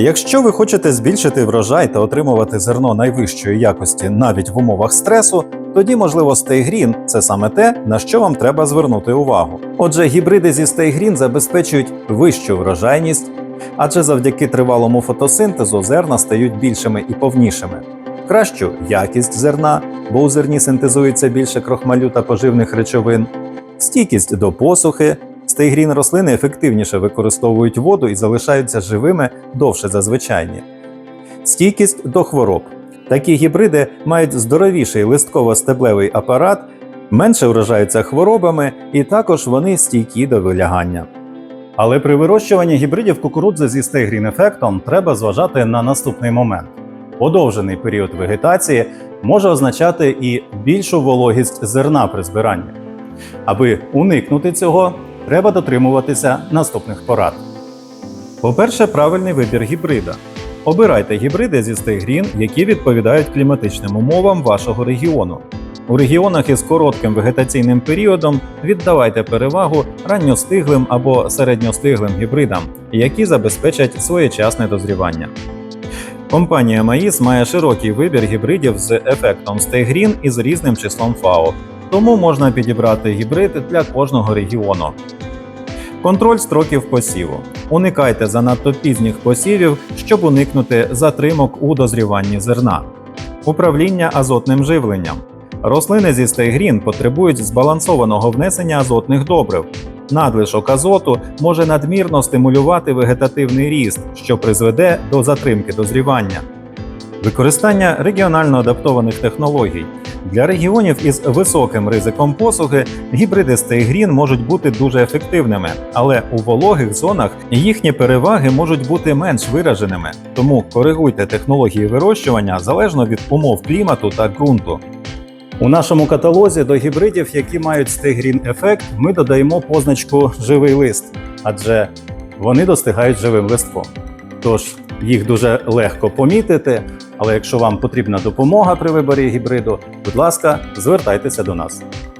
Якщо ви хочете збільшити врожай та отримувати зерно найвищої якості навіть в умовах стресу, тоді, можливо, стейгрін це саме те, на що вам треба звернути увагу. Отже, гібриди зі стейгрін забезпечують вищу врожайність, адже завдяки тривалому фотосинтезу зерна стають більшими і повнішими, кращу якість зерна, бо у зерні синтезується більше крохмалю та поживних речовин, стійкість до посухи. Стейгрін рослини ефективніше використовують воду і залишаються живими довше за звичайні. Стійкість до хвороб. Такі гібриди мають здоровіший листково-стеблевий апарат, менше вражаються хворобами і також вони стійкі до вилягання. Але при вирощуванні гібридів кукурудзи зі стейгрін ефектом треба зважати на наступний момент. Подовжений період вегетації може означати і більшу вологість зерна при збиранні. Аби уникнути цього, треба дотримуватися наступних порад. По-перше, правильний вибір гібрида. Обирайте гібриди зі стейгрін, які відповідають кліматичним умовам вашого регіону. У регіонах із коротким вегетаційним періодом віддавайте перевагу ранньостиглим або середньостиглим гібридам, які забезпечать своєчасне дозрівання. Компанія Маїс має широкий вибір гібридів з ефектом стейгрін і з різним числом ФАО, тому можна підібрати гібрид для кожного регіону. Контроль строків посіву. Уникайте занадто пізніх посівів, щоб уникнути затримок у дозріванні зерна. Управління азотним живленням. Рослини зі стейгрін потребують збалансованого внесення азотних добрив. Надлишок азоту може надмірно стимулювати вегетативний ріст, що призведе до затримки дозрівання. Використання регіонально адаптованих технологій. Для регіонів із високим ризиком посухи гібриди стейгрін можуть бути дуже ефективними, але у вологих зонах їхні переваги можуть бути менш вираженими. Тому коригуйте технології вирощування залежно від умов клімату та ґрунту. У нашому каталозі до гібридів, які мають стейгрін ефект, ми додаємо позначку живий лист, адже вони достигають живим листком. Тож їх дуже легко помітити, але якщо вам потрібна допомога при виборі гібриду, будь ласка, звертайтеся до нас.